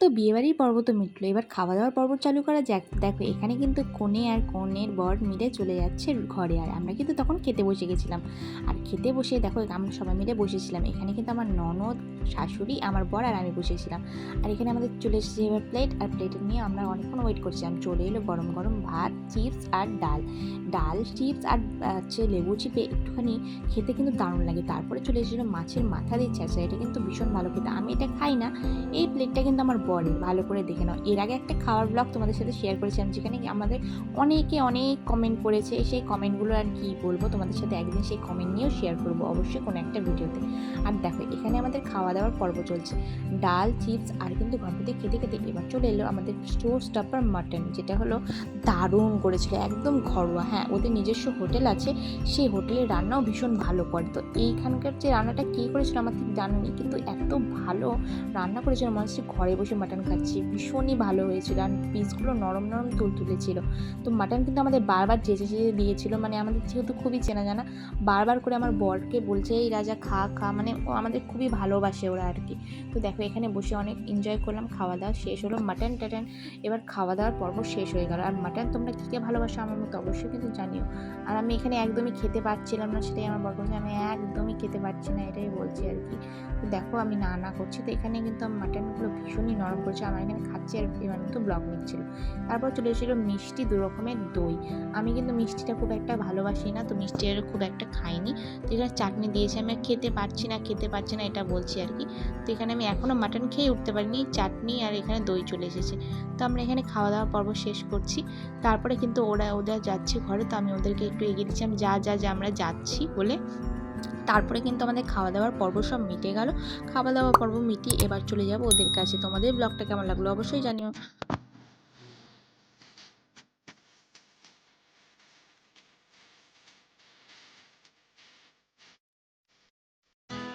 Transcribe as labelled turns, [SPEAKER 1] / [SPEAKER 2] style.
[SPEAKER 1] তো বিয়েবাড়ির পর্ব তো মিটলো। এবার খাওয়া দাওয়ার পর্ব চালু করা যাক। দেখো, এখানে কিন্তু কনে আর কনের বর মিলে চলে যাচ্ছে ঘরে। আর আমরা কিন্তু তখন খেতে বসে গেছিলাম। আর খেতে বসে, দেখো, আমরা সবাই মিলে বসেছিলাম। এখানে কিন্তু আমার ননদ শাশুড়ি, আমার বর আর আমি বসেছিলাম। আর এখানে আমাদের চলে এসেছে এবার প্লেট আর প্লেট নিয়ে আমরা অনেকক্ষণ ওয়েট করছিলাম চলে এলো গরম গরম ভাত চিপস আর ডাল। ডাল চিপস আর হচ্ছে লেবু চিপে একটুখানি খেতে কিন্তু দারুণ লাগে। তারপরে চলে এসেছিল মাছের মাথা দিয়ে ছেঁচা। এটা কিন্তু ভীষণ ভালো খেতে। আমি এটা খাই না। এই প্লেটটা কিন্তু আমার বরের। ভালো করে দেখে নাও। এর আগে একটা খাওয়ার ব্লগ তোমাদের সাথে শেয়ার করেছিলাম, যেখানে আমাদের অনেকে অনেক কমেন্ট করেছে। সেই কমেন্টগুলো আর কি বলব তোমাদের সাথে একদিন সেই কমেন্ট নিয়েও শেয়ার করব অবশ্যই কোনো একটা ভিডিওতে আর দেখো, এখানে আমাদের খাওয়া দাওয়ার পর্ব চলছে। ডাল, চিপস আর কিন্তু ঘন্টাতে খেতে খেতে এবার চলে এলো আমাদের স্টোর স্টাপার মাটন, যেটা হলো দারুণ করেছিল, একদম ঘরোয়া। হ্যাঁ ওদের নিজস্ব হোটেল আছে, সেই হোটেলের রান্নাও ভীষণ ভালো করে। তো এইখানকার যে রান্নাটা কে করেছিল আমার ঠিক জানি কিন্তু এত ভালো রান্না করেছিল, মনে হচ্ছে ঘরে বসে মাটন খাচ্ছি। ভীষণই ভালো হয়েছিল আর পিসগুলো নরম নরম তুলতুলে ছিল তো মাটন কিন্তু আমাদের বারবার চেঁচে চেঁচে দিয়েছিল মানে আমাদের যেহেতু খুবই চেনা জানা, বারবার করে আমার বরকে বলছে, এই রাজা খা খা। মানে ও আমাদের খুবই ভালোবাসে। ওরা আর কি। তো দেখো এখানে বসে অনেক এনজয় করলাম, খাওয়া দাওয়া শেষ হলো মাটন টাটন। এবার খাওয়া দাওয়ার পর্ব শেষ হয়ে গেল। আর মাটন তোমরা কী কে ভালোবাসো আমার মতো অবশ্যই কিন্তু জানিও। আর আমি এখানে একদমই খেতে পারছিলাম না, সেটাই আমার বর আমি একদমই খেতে পারছি না, এটাই বলছি আর কি। দেখো আমি না না করছি। তো এখানে কিন্তু আমার মাটনগুলো ভীষণই নরম করছে। আমার এখানে খাচ্ছি আর এবার মতো ব্লগ নিচ্ছিল। তারপর চলে এসেছিল মিষ্টি দু রকমের দই। আমি কিন্তু মিষ্টিটা খুব একটা ভালোবাসি না, তো মিষ্টি আর খুব একটা খাইনি। তো এখানে চাটনি দিয়েছে, আমি খেতে পারছি না, খেতে পারছি না এটা বলছি আর কি। তো এখানে আমি এখনও মাটন খেয়ে উঠতে পারিনি, চাটনি আর এখানে দই চলে এসেছে। তো আমরা এখানে খাওয়া দাওয়া পর্ব শেষ করছি। তারপরে কিন্তু ওরা ওদের যাচ্ছে ঘরে, তো আমি ওদেরকে একটু এগিয়ে দিচ্ছিলাম যা যা যা আমরা যাচ্ছি বলে তারপরে কিন্তু আমাদের খাওয়া দাওয়ার পর্ব সব মিটে গেল। খাওয়া দাওয়া পর্ব মিটিয়ে এবার চলে যাব ওদের কাছে। তোমাদের ব্লগটা কেমন লাগল অবশ্যই জানিও।